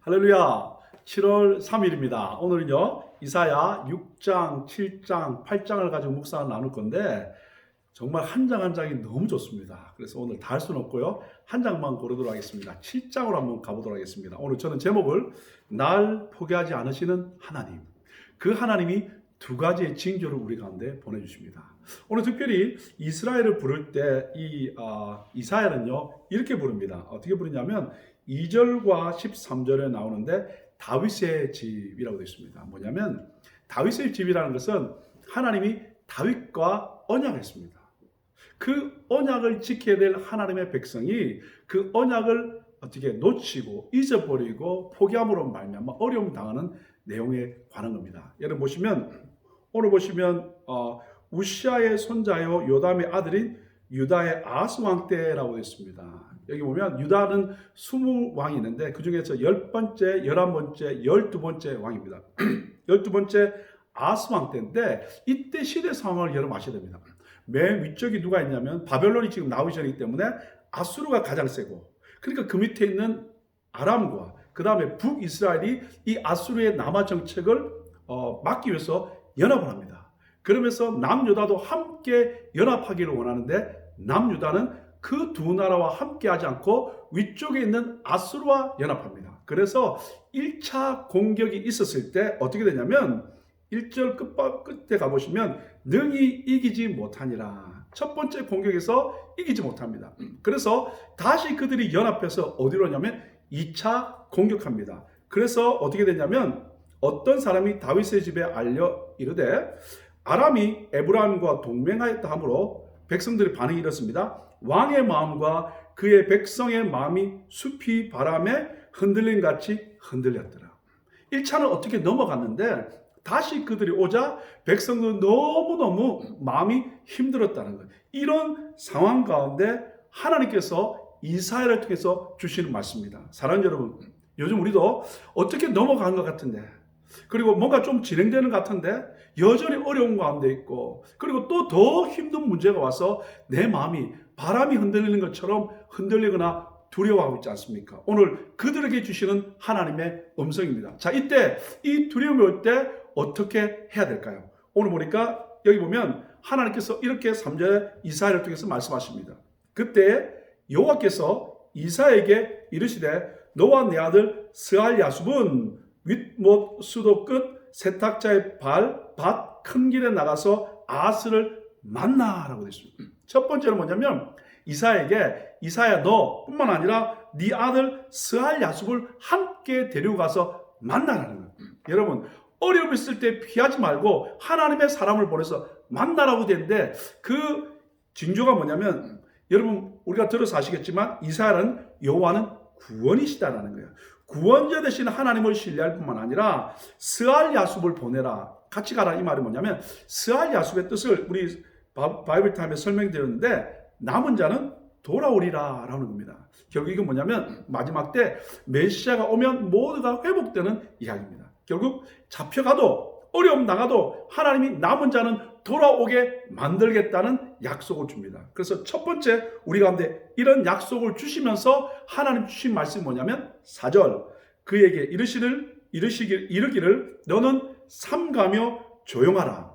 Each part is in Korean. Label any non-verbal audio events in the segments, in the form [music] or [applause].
할렐루야. 7월 3일입니다. 오늘은요, 이사야 6장, 7장, 8장을 가지고 묵상을 나눌 건데, 정말 한 장 한 장이 너무 좋습니다. 그래서 오늘 다 할 수는 없고요. 한 장만 고르도록 하겠습니다. 7장으로 한번 가보도록 하겠습니다. 오늘 저는 제목을 날 포기하지 않으시는 하나님. 그 하나님이 두 가지의 징조를 우리 가운데 보내주십니다. 오늘 특별히 이스라엘을 부를 때이 아, 이사야는요 이렇게 부릅니다. 어떻게 부르냐면 2절과 13절에 나오는데 다윗의 집이라고 되어 있습니다. 뭐냐면 다윗의 집이라는 것은 하나님이 다윗과 언약했습니다. 그 언약을 지켜야 될 하나님의 백성이 그 언약을 어떻게 놓치고 잊어버리고 포기함으로 말미암아 어려움 당하는 내용에 관한 겁니다. 여러분 보시면 오늘 보시면 어, 우시아의 손자요 요담의 아들인 유다의 아스 왕 때라고 되어 있습니다. 여기 보면 유다는 20왕이 있는데 그 중에서 10번째, 11번째, 12번째 왕입니다. [clears throat] 12번째 아스 왕 때인데 이때 시대 상황을 여러분 아셔야 됩니다. 맨 위쪽이 누가 있냐면 바벨론이 지금 나오기 전이기 때문에 아수르가 가장 세고 그러니까 그 밑에 있는 아람과 그 다음에 북이스라엘이 이 아수르의 남하 정책을 어, 막기 위해서 연합을 합니다. 그러면서 남유다도 함께 연합하기를 원하는데 남유다는 그 두 나라와 함께 하지 않고 위쪽에 있는 아수르와 연합합니다. 그래서 1차 공격이 있었을 때 어떻게 되냐면 1절 끝, 끝에 가보시면 능히 이기지 못하니라. 첫 번째 공격에서 이기지 못합니다. 그래서 다시 그들이 연합해서 어디로 오냐면 2차 공격합니다. 그래서 어떻게 되냐면 어떤 사람이 다윗의 집에 알려 이르되 아람이 에브라임과 동맹하였다 하므로 백성들의 반응이 이렇습니다. 왕의 마음과 그의 백성의 마음이 숲이 바람에 흔들린 같이 흔들렸더라. 1차는 어떻게 넘어갔는데 다시 그들이 오자 백성들은 너무너무 마음이 힘들었다는 거예요. 이런 상황 가운데 하나님께서 이사야를 통해서 주시는 말씀입니다. 사랑하는 여러분, 요즘 우리도 어떻게 넘어간 것 같은데 그리고 뭔가 좀 진행되는 것 같은데 여전히 어려운 가운데 있고 그리고 또 더 힘든 문제가 와서 내 마음이 바람이 흔들리는 것처럼 흔들리거나 두려워하고 있지 않습니까? 오늘 그들에게 주시는 하나님의 음성입니다. 자, 이때 이 두려움이 올 때 어떻게 해야 될까요? 오늘 보니까 여기 보면 하나님께서 이렇게 3절에 이사야를 통해서 말씀하십니다. 그때 여호와께서 이사에게 이르시되 너와 내 아들 스알 야숲은 윗못 수도 끝 세탁자의 발, 밭 큰 길에 나가서 아스를 만나라고 되어 있습니다. 첫 번째는 뭐냐면 이사에게 이사야 너뿐만 아니라 네 아들 스알 야숲을 함께 데리고 가서 만나라는 거예요. 여러분 어려움 있을 때 피하지 말고 하나님의 사람을 보내서 만나라고 되는데 그 징조가 뭐냐면 여러분 우리가 들어서 아시겠지만 이사야는 여호와는 구원이시다라는 거예요. 구원자 되신 하나님을 신뢰할 뿐만 아니라 스알 야숲을 보내라. 같이 가라 이 말이 뭐냐면 스알 야숲의 뜻을 우리 바이블 타임에 설명드렸는데 남은 자는 돌아오리라 라는 겁니다. 결국 이건 뭐냐면 마지막 때 메시아가 오면 모두가 회복되는 이야기입니다. 결국 잡혀가도 어려움 나가도 하나님이 남은 자는 돌아오게 만들겠다는 약속을 줍니다. 그래서 첫 번째 우리 가운데 이런 약속을 주시면서 하나님 주신 말씀이 뭐냐면 4절 그에게 이르시를 이르시길 이르기를 너는 삼가며 조용하라.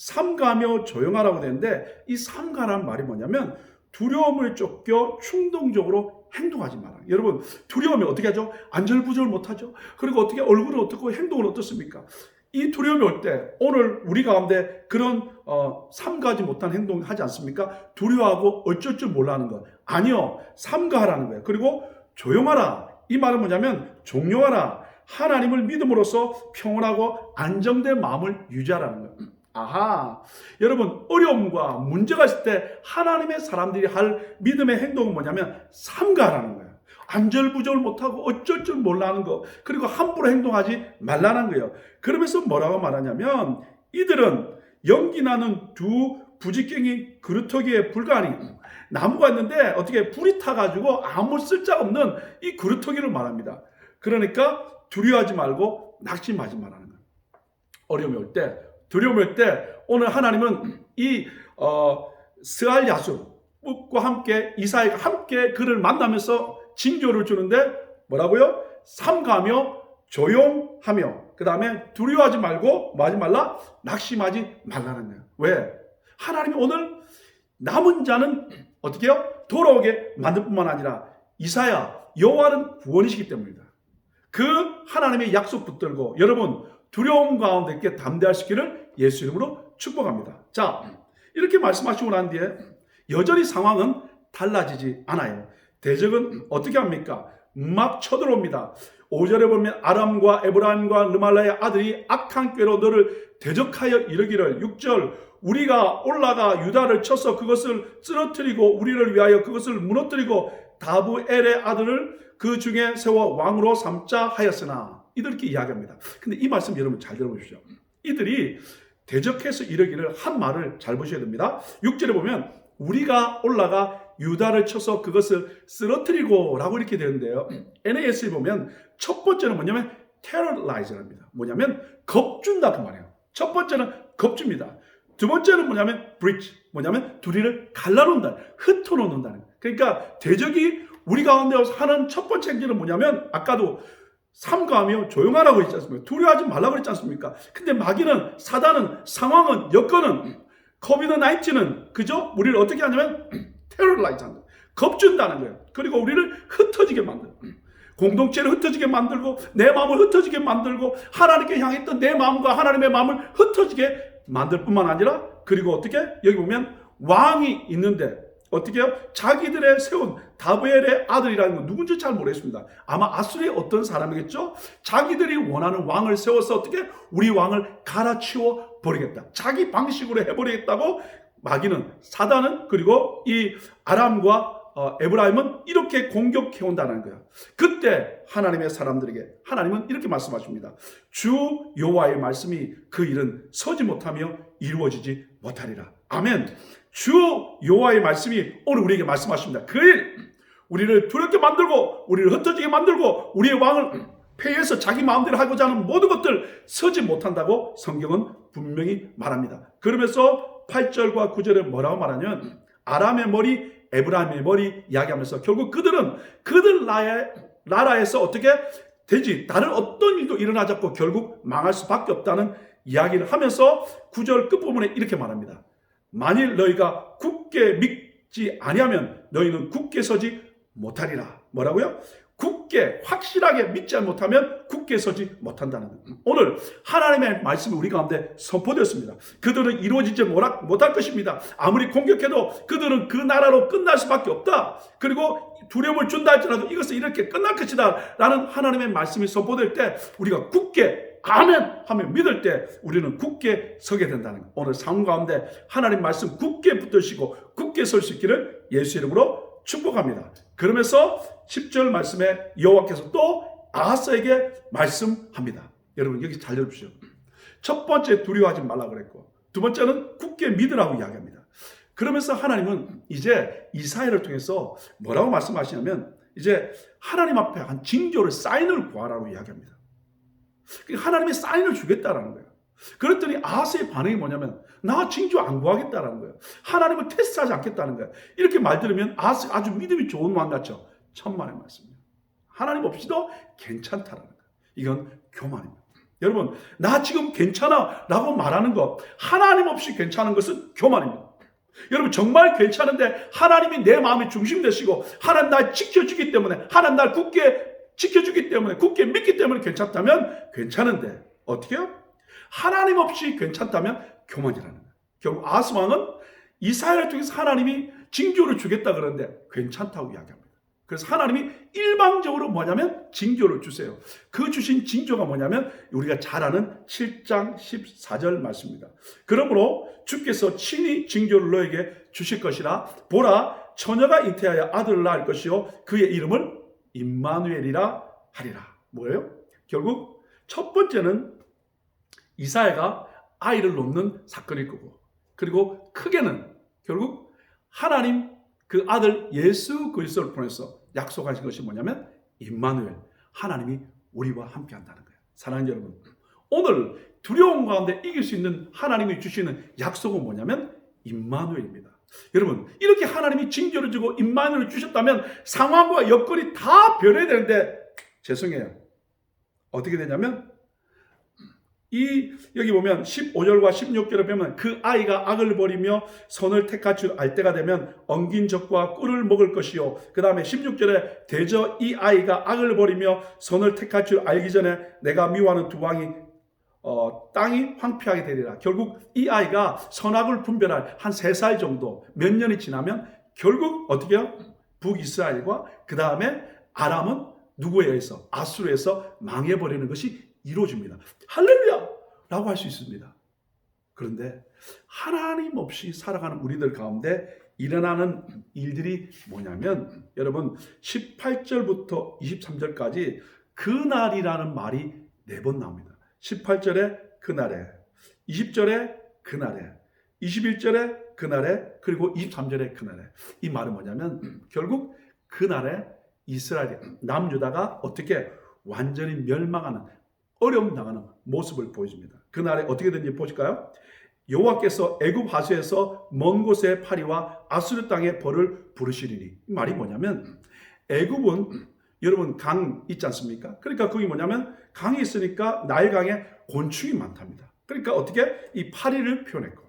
삼가며 조용하라고 되는데 이 삼가란 말이 뭐냐면 두려움을 쫓겨 충동적으로 행동하지 마라. 여러분 두려움이 어떻게 하죠? 안절부절 못하죠. 그리고 어떻게 얼굴을 어떻고 행동을 어떻습니까? 이 두려움이 올 때 오늘 우리 가운데 그런 어, 삼가하지 못한 행동 하지 않습니까? 두려워하고 어쩔 줄 몰라하는 것 아니요 삼가하라는 거예요. 그리고 조용하라 이 말은 뭐냐면 종료하라 하나님을 믿음으로써 평온하고 안정된 마음을 유지하라는 거예요. 아하 여러분 어려움과 문제가 있을 때 하나님의 사람들이 할 믿음의 행동은 뭐냐면 삼가하라는 거예요. 안절부절 못하고 어쩔 줄 몰라하는 거 그리고 함부로 행동하지 말라는 거예요. 그러면서 뭐라고 말하냐면 이들은 연기 나는 두 부직갱이 그루터기에 불과하니 나무가 있는데 어떻게 불이 타가지고 아무 쓸데없는 이 그루터기를 말합니다. 그러니까 두려워하지 말고 낙심하지 말라는 거예요. 어려움이 올 때, 두려움이 올때 오늘 하나님은 이 어, 스알 야수과 함께 이사이가 함께 그를 만나면서 징조를 주는데 뭐라고요? 삼가하며 조용하며 그 다음에 두려워하지 말고 뭐 하지 말라 낙심하지 말라는 거예요. 왜? 하나님이 오늘 남은 자는 어떻게 해요? 돌아오게 만들 뿐만 아니라 이사야 여호와는 구원이시기 때문이다. 그 하나님의 약속 붙들고 여러분 두려움 가운데 있게 있기를 예수 이름으로 축복합니다. 자 이렇게 말씀하시고 난 뒤에 여전히 상황은 달라지지 않아요. 대적은 어떻게 합니까? 막 쳐들어옵니다. 5절에 보면 아람과 에브라임과 르말라의 아들이 악한 꾀로 너를 대적하여 이르기를 6절 우리가 올라가 유다를 쳐서 그것을 쓰러뜨리고 우리를 위하여 그것을 무너뜨리고 다부엘의 아들을 그 중에 세워 왕으로 삼자 하였으나 이들께 이야기합니다. 근데 이 말씀 여러분 잘 들어보십시오. 이들이 대적해서 이르기를 한 말을 잘 보셔야 됩니다. 6절에 보면 우리가 올라가 유다를 쳐서 그것을 쓰러뜨리고 라고 이렇게 되는데요. NAS에 보면 첫 번째는 뭐냐면 terrorize랍니다. 뭐냐면 겁준다 그 말이에요. 첫 번째는 겁줍니다. 두 번째는 뭐냐면 breach, 뭐냐면 둘이를 갈라놓는다, 흩어놓는다는. 그러니까 대적이 우리 가운데 하는 첫 번째 행위는 뭐냐면 아까도 삼가하며 조용하라고 했지 않습니까? 두려워하지 말라고 했지 않습니까? 근데 마귀는 사단은 상황은 여건은 코비드 19는 그죠? 우리를 어떻게 하냐면 [clears throat] 테러라이즈 한다. 겁준다는 거예요. 그리고 우리를 흩어지게 만들고 공동체를 흩어지게 만들고 내 마음을 흩어지게 만들고 하나님께 향했던 내 마음과 하나님의 마음을 흩어지게 만들 뿐만 아니라 그리고 어떻게 여기 보면 왕이 있는데 어떻게 해요? 자기들의 세운 다브엘의 아들이라는 건 누군지 잘 모르겠습니다. 아마 아수리의 어떤 사람이겠죠? 자기들이 원하는 왕을 세워서 어떻게 우리 왕을 갈아치워 버리겠다. 자기 방식으로 해버리겠다고 마귀는 사단은 그리고 이 아람과 어, 에브라임은 이렇게 공격해 온다는 거예요. 그때 하나님의 사람들에게 하나님은 이렇게 말씀하십니다. 주 여호와의 말씀이 그 일은 서지 못하며 이루어지지 못하리라. 아멘. 주 여호와의 말씀이 오늘 우리에게 말씀하십니다. 그 일, 우리를 두렵게 만들고 우리를 흩어지게 만들고 우리의 왕을 폐해서 자기 마음대로 하고자 하는 모든 것들 서지 못한다고 성경은 분명히 말합니다. 그러면서 8절과 9절에 뭐라고 말하냐면 아람의 머리, 에브라임의 머리 이야기하면서 결국 그들은 그들 나의 나라에서 어떻게 되지 다른 어떤 일도 일어나지 않고 결국 망할 수밖에 없다는 이야기를 하면서 9절 끝부분에 이렇게 말합니다. 만일 너희가 굳게 믿지 아니하면 너희는 굳게 서지 못하리라. 뭐라고요? 굳게 확실하게 믿지 못하면 굳게 서지 못한다는 거예요. 오늘 하나님의 말씀이 우리 가운데 선포되었습니다. 그들은 이루어지지 못할 것입니다. 아무리 공격해도 그들은 그 나라로 끝날 수밖에 없다. 그리고 두려움을 준다 할지라도 이것은 이렇게 끝날 것이다. 라는 하나님의 말씀이 선포될 때 우리가 굳게 아멘 하면 믿을 때 우리는 굳게 서게 된다는 거. 오늘 삶 가운데 하나님 말씀 굳게 붙드시고 굳게 설 수 있기를 예수 이름으로 축복합니다. 그러면서 10절 말씀에 여호와께서 또 아하스에게 말씀합니다. 여러분 여기 잘 들으십시오. 첫 번째 두려워하지 말라 그랬고 두 번째는 굳게 믿으라고 이야기합니다. 그러면서 하나님은 이제 이사야를 통해서 뭐라고 말씀하시냐면 이제 하나님 앞에 한 징조를 사인을 구하라고 이야기합니다. 하나님이 사인을 주겠다라는 거예요. 그랬더니 아하스의 반응이 뭐냐면 나 징조 안 구하겠다라는 거예요. 하나님을 테스트하지 않겠다는 거예요. 이렇게 말 들으면 아주 믿음이 좋은 왕 같죠. 천만의 말씀입니다. 하나님 없이도 괜찮다라는 거예요. 이건 교만입니다. 여러분 나 지금 괜찮아 라고 말하는 것 하나님 없이 괜찮은 것은 교만입니다. 여러분 정말 괜찮은데 하나님이 내 마음의 중심 되시고 하나님 날 지켜주기 때문에 하나님 날 굳게 지켜주기 때문에 굳게 믿기 때문에 괜찮다면 괜찮은데 어떻게요? 하나님 없이 괜찮다면 교만이라는 거예요. 결국 아스 왕은 이스라엘을 통해서 하나님이 징조를 주겠다 그러는데 괜찮다고 이야기합니다. 그래서 하나님이 일방적으로 뭐냐면 징조를 주세요. 그 주신 징조가 뭐냐면 우리가 잘 아는 7장 14절 말씀입니다. 그러므로 주께서 친히 징조를 너에게 주실 것이라 보라 처녀가 잉태하여 아들을 낳을 것이요 그의 이름을 임마누엘이라 하리라. 뭐예요? 결국 첫 번째는 이사야가 아이를 놓는 사건일 거고 그리고 크게는 결국 하나님 그 아들 예수 그리스도를 보내서 약속하신 것이 뭐냐면 임마누엘 하나님이 우리와 함께 한다는 거예요. 사랑하는 여러분 오늘 두려움 가운데 이길 수 있는 하나님이 주시는 약속은 뭐냐면 임마누엘입니다. 여러분 이렇게 하나님이 징조를 주고 임마누엘을 주셨다면 상황과 여건이 다 변해야 되는데 죄송해요. 어떻게 되냐면 이 여기 보면 15절과 16절에 보면 그 아이가 악을 버리며 선을 택할 줄 알 때가 되면 엉긴 적과 꿀을 먹을 것이요. 그 다음에 16절에 대저 이 아이가 악을 버리며 선을 택할 줄 알기 전에 내가 미워하는 두 왕이 어, 땅이 황폐하게 되리라. 결국 이 아이가 선악을 분별할 한 세 살 정도 몇 년이 지나면 결국 어떻게요? 북이스라엘과 그 다음에 아람은 누구에 의해서 아수르에서 망해버리는 것이 이루어집니다. 할렐루야! 라고 할 수 있습니다. 그런데 하나님 없이 살아가는 우리들 가운데 일어나는 일들이 뭐냐면 여러분 18절부터 23절까지 그날이라는 말이 네 번 나옵니다. 18절에 그날에 20절에 그날에 21절에 그날에 그리고 23절에 그날에 이 말은 뭐냐면 결국 그날에 이스라엘 남유다가 어떻게 완전히 멸망하는 어려움 당하는 모습을 보여줍니다. 그날에 어떻게 된지 보실까요? 여호와께서 애굽 하수에서 먼 곳의 파리와 아수르 땅의 벌을 부르시리니 이 말이 뭐냐면 애굽은 여러분 강 있지 않습니까? 그러니까 그게 뭐냐면 강이 있으니까 나일강에 곤충이 많답니다. 그러니까 어떻게 이 파리를 표현했고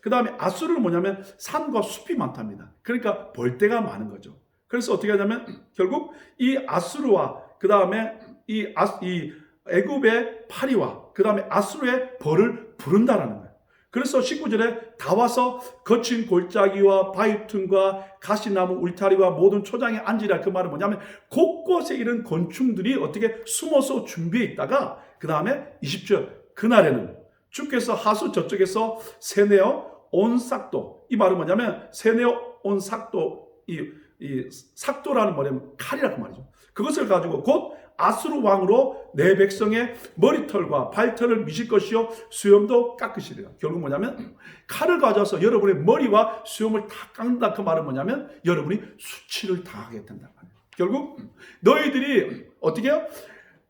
그 다음에 아수르는 뭐냐면 산과 숲이 많답니다. 그러니까 벌떼가 많은 거죠. 그래서 어떻게 하냐면 결국 이 아수르와 그 다음에 이, 아, 이 애굽의 파리와 그 다음에 아수르의 벌을 부른다라는 거예요. 그래서 19절에 다 와서 거친 골짜기와 바위틈과 가시나무 울타리와 모든 초장에 앉으라 그 말은 뭐냐면 곳곳에 이런 곤충들이 어떻게 숨어서 준비해 있다가 그 다음에 20절 그날에는 주께서 하수 저쪽에서 세내어 온 삭도 이 말은 뭐냐면 세내어 온 삭도 이, 이 삭도라는 뭐냐면 칼이라고 말이죠. 그것을 가지고 곧 아수르 왕으로 내 백성의 머리털과 발털을 미실 것이요 수염도 깎으시리라. 결국 뭐냐면 칼을 가져와서 여러분의 머리와 수염을 다 깎는다 그 말은 뭐냐면 여러분이 수치를 당하게 된다. 결국 너희들이 어떻게 해요?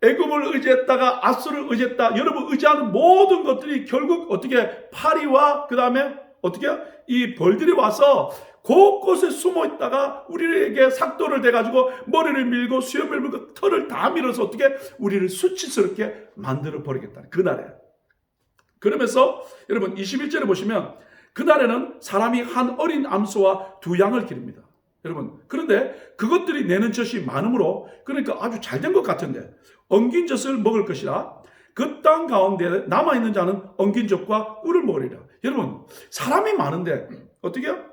애굽을 의지했다가 아수를 의지했다. 여러분 의지하는 모든 것들이 결국 어떻게 파리와 그 다음에 어떻게 이 벌들이 와서 곳곳에 숨어 있다가 우리에게 삭도를 대가지고 머리를 밀고 수염을 밀고 털을 다 밀어서 어떻게 우리를 수치스럽게 만들어 버리겠다는 그날에. 그러면서 여러분 21절에 보시면 그날에는 사람이 한 어린 암소와 두 양을 기릅니다. 여러분 그런데 그것들이 내는 젖이 많으므로 그러니까 아주 잘 된 것 같은데 엉긴 젖을 먹을 것이라 그 땅 가운데 남아있는 자는 엉긴 젖과 꿀을 먹으리라. 여러분 사람이 많은데 어떻게 요한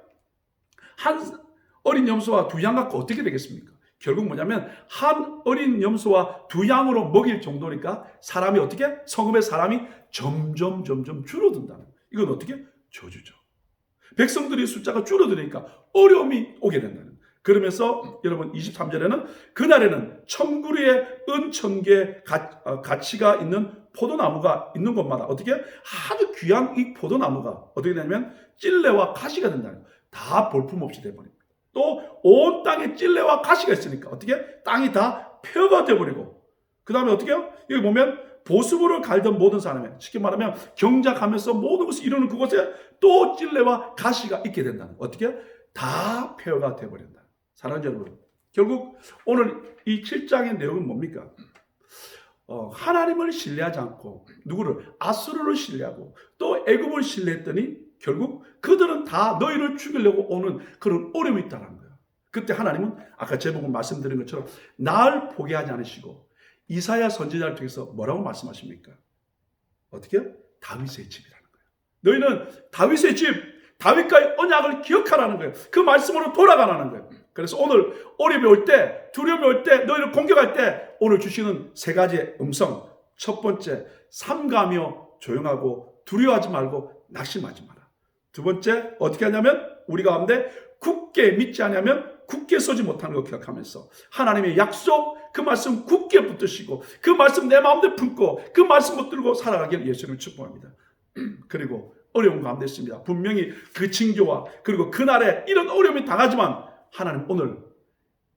어린 염소와 두 양 갖고 어떻게 되겠습니까? 결국 뭐냐면 한 어린 염소와 두 양으로 먹일 정도니까 사람이 어떻게 성읍의 사람이 점점 점점 줄어든다는 이건 어떻게 저주죠. 백성들이 숫자가 줄어드니까 어려움이 오게 된다는. 그러면서 여러분 23절에는 그날에는 천구리의 은천개 어, 가치가 있는 포도나무가 있는 곳마다 어떻게 아주 귀한 이 포도나무가 어떻게 되냐면 찔레와 가시가 된다는. 다 볼품없이 돼버립니다. 또 온 땅에 찔레와 가시가 있으니까 어떻게 땅이 다 폐허가 돼버리고 그 다음에 어떻게 요 여기 보면 보수부를 갈던 모든 사람이 쉽게 말하면 경작하면서 모든 것을 이루는 그곳에 또 찔레와 가시가 있게 된다는 어떻게 다 폐허가 돼버린다. 사랑하는 여러분 결국 오늘 이 7장의 내용은 뭡니까? 어, 하나님을 신뢰하지 않고 누구를 아수르를 신뢰하고 또 애굽을 신뢰했더니 결국 그들은 다 너희를 죽이려고 오는 그런 어려움이 있다는 거예요. 그때 하나님은 아까 제목은 말씀드린 것처럼 날 포기하지 않으시고 이사야 선지자를 통해서 뭐라고 말씀하십니까? 어떻게? 다윗의 집이라는 거예요. 너희는 다윗의 집, 다윗과의 언약을 기억하라는 거예요. 그 말씀으로 돌아가라는 거예요. 그래서 오늘 어려움이 올 때, 두려움이 올 때, 너희를 공격할 때 오늘 주시는 세 가지의 음성. 첫 번째, 삼가며 조용하고 두려워하지 말고 낙심하지 마라. 두 번째 어떻게 하냐면 우리 가운데 굳게 믿지 않으면 굳게 서지 못하는 걸 기억하면서 하나님의 약속 그 말씀 굳게 붙드시고 그 말씀 내 마음대로 품고 그 말씀 붙들고 살아가길 예수님을 축복합니다. [clears throat] 그리고 어려운 가운데 있습니다. 분명히 그 징조와 그리고 그날에 이런 어려움이 당하지만 하나님 오늘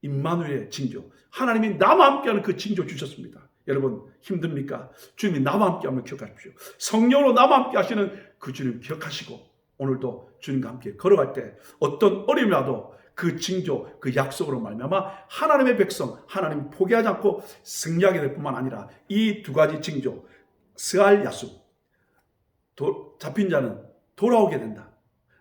임마누엘의 징조 하나님이 나와 함께하는 그 징조 주셨습니다. 여러분 힘듭니까? 주님이 나와 함께하면 기억하십시오. 성령으로 나와 함께 하시는 그 주님 기억하시고 오늘도 주님과 함께 걸어갈 때 어떤 어려움이 와도 그 징조, 그 약속으로 말미암아 하나님의 백성, 하나님 포기하지 않고 승리하게 될 뿐만 아니라 이 두 가지 징조, 스알 약속, 도- 잡힌 자는 돌아오게 된다.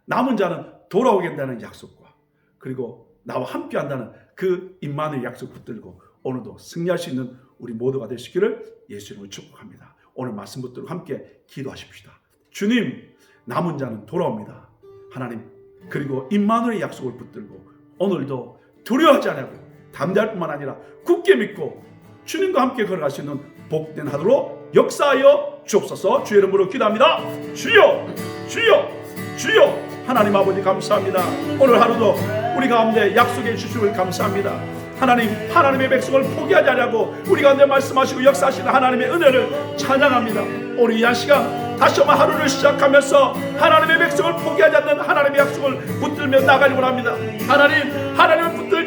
남은 자는 돌아오게 된다는 약속과 그리고 나와 함께 한다는 그 임만의 약속 붙들고 오늘도 승리할 수 있는 우리 모두가 되시기를 예수님을 축복합니다. 오늘 말씀 붙들고 함께 기도하십시다. 주님, 남은 자는 돌아옵니다. 하나님, 그리고 임마누의 약속을 붙들고 오늘도 두려워하지 않고 담대할 뿐만 아니라 굳게 믿고 주님과 함께 걸어갈 수 있는 복된 하루로 역사하여 주옵소서 주의 이름으로 기도합니다. 주여, 주여, 주여 하나님 아버지 감사합니다. 오늘 하루도 우리 가운데 약속해 주심을 감사합니다. 하나님, 하나님의 백성을 포기하지 않냐고 우리 가운데 말씀하시고 역사하시는 하나님의 은혜를 찬양합니다. 오늘 이 시간 다시 한번 하루를 시작하면서 하나님의 백성을 포기하지 않는 하나님의 약속을 붙들며 나가려고 합니다. 하나님, 붙들지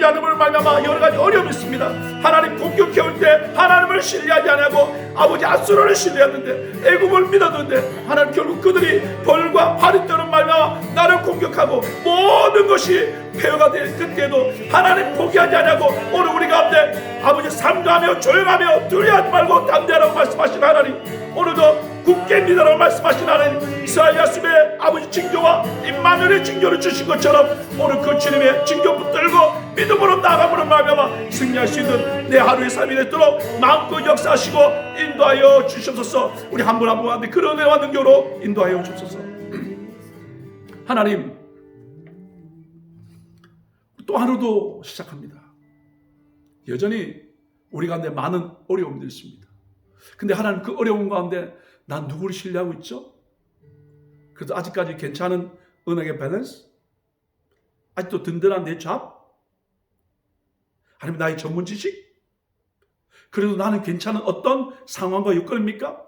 않음을 말미암아 여러 가지 어려움이 있습니다. 하나님 공격해 올때 하나님을 신뢰하지 않고 아버지 아수르를 신뢰했는데 애굽을 믿었는데 하나님 결국 그들이 벌과 발이 떠는 말미암아 나를 공격하고 모든 것이 폐허가 될 그때도 하나님 포기하지 않냐고 오늘 우리 가운데 아버지 삼가하며 조용하며 두려워하지 말고 담대하라고 말씀하신 하나님 오늘도 굳게 믿으라고 말씀하신 하나님 이스라엘 야습의 아버지 징조와 임마누엘의 징조를 주신 것처럼 오늘 그 주님의 징조 붙들고 믿음으로 나아감으로 말미암아 승리할 수 있는 내 하루의 삶이 되도록 마음껏 역사하시고 인도하여 주시옵소서. 우리 한 분 한 분한테 그런 은혜와 능력으로 인도하여 주옵소서. [clears throat] 하나님 또 하루도 시작합니다. 여전히 우리 가운데 많은 어려움들이 있습니다. 근데 하나님 그 어려움 가운데 난 누구를 신뢰하고 있죠? 그래도 아직까지 괜찮은 은행의 밸런스? 아직도 든든한 내 잡? 아니면 나의 전문 지식? 그래도 나는 괜찮은 어떤 상황과 여건입니까?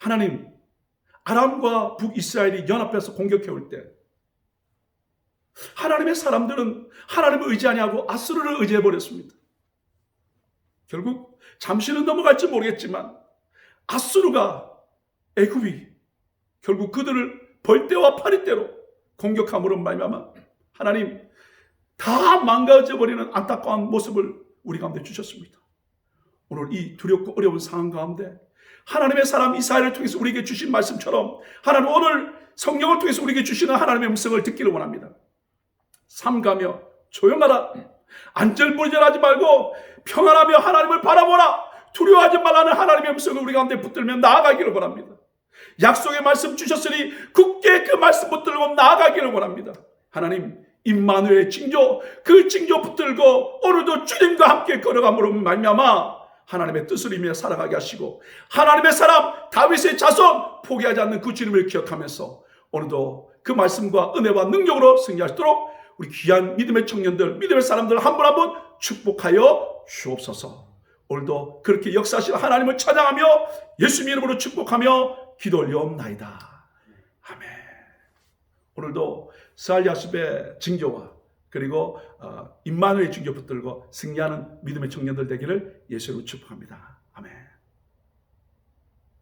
하나님, 아람과 북이스라엘이 연합해서 공격해 올 때, 하나님의 사람들은 하나님을 의지 아니하고 아수르를 의지해 버렸습니다. 결국 잠시는 넘어갈지 모르겠지만 아수르가 애굽이 결국 그들을 벌떼와 파리떼로 공격함으로 말미암아 하나님 다 망가져 버리는 안타까운 모습을 우리 가운데 주셨습니다. 오늘 이 두렵고 어려운 상황 가운데 하나님의 사람 이사야를 통해서 우리에게 주신 말씀처럼 하나님 오늘 성령을 통해서 우리에게 주시는 하나님의 음성을 듣기를 원합니다. 삼가며 조용하라. 안절부절하지 말고 평안하며 하나님을 바라보라. 두려워하지 말라는 하나님의 음성을 우리 가운데 붙들며 나아가기를 원합니다. 약속의 말씀 주셨으니 굳게 그 말씀 붙들고 나아가기를 원합니다. 하나님 임마누의 징조 그 징조 붙들고 오늘도 주님과 함께 걸어감으로 말미암아 하나님의 뜻을 이며 살아가게 하시고 하나님의 사람 다윗의 자손 포기하지 않는 그 주님을 기억하면서 오늘도 그 말씀과 은혜와 능력으로 승리하시도록 우리 귀한 믿음의 청년들 믿음의 사람들 한 분 한 분 축복하여 주옵소서. 오늘도 그렇게 역사하시는 하나님을 찬양하며 예수 이름으로 축복하며 기도 올려옵나이다. 아멘. 오늘도 스알야숲의 징조와 그리고 어, 임마누의 징조 붙들고 승리하는 믿음의 청년들 되기를 예수로 축복합니다.